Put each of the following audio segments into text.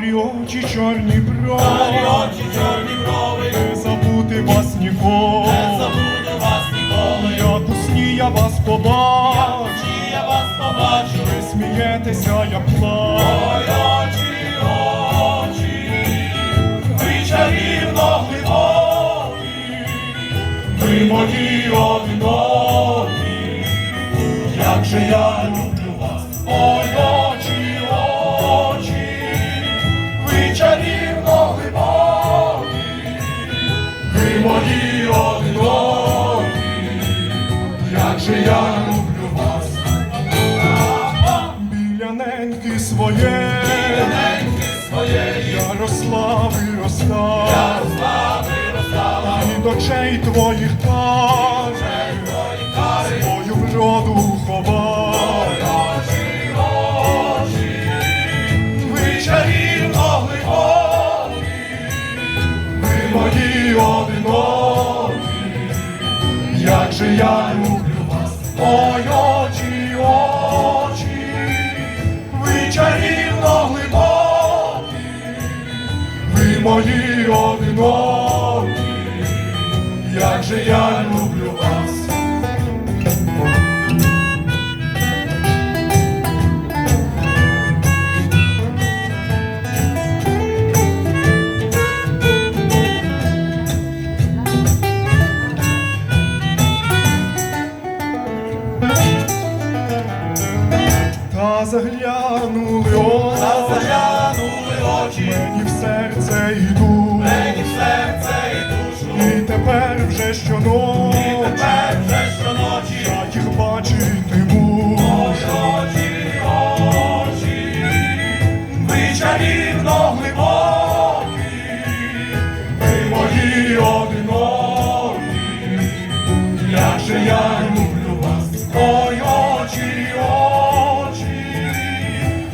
карі очі, чорні брови, очі, чорні брови, не забути вас ніколи, не забути вас ніколи, як у сні я вас побачу, як у сні я вас побачу, ви смієтеся, я плачу. очі, очі, ви чарівно глибокі, ви мої одинокі, як же я люблю. Як же я люблю вас. Біля неньки біля Неньки своє, я росла, виростала, слави роздала, і до твоїх каже, мої одинокі, як же я люблю вас. Та заглянули очі, заглянули і тепер вже щоночі. Тепер вже щоночі, я їх бачитиму. очі, очі, ви чарівно глибокі, Ви мої одинокі, як же я люблю вас, ой, очі, очі,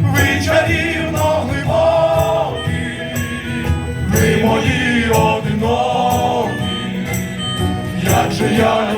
ви чарівно глибокі, ви мої одинокі, the ja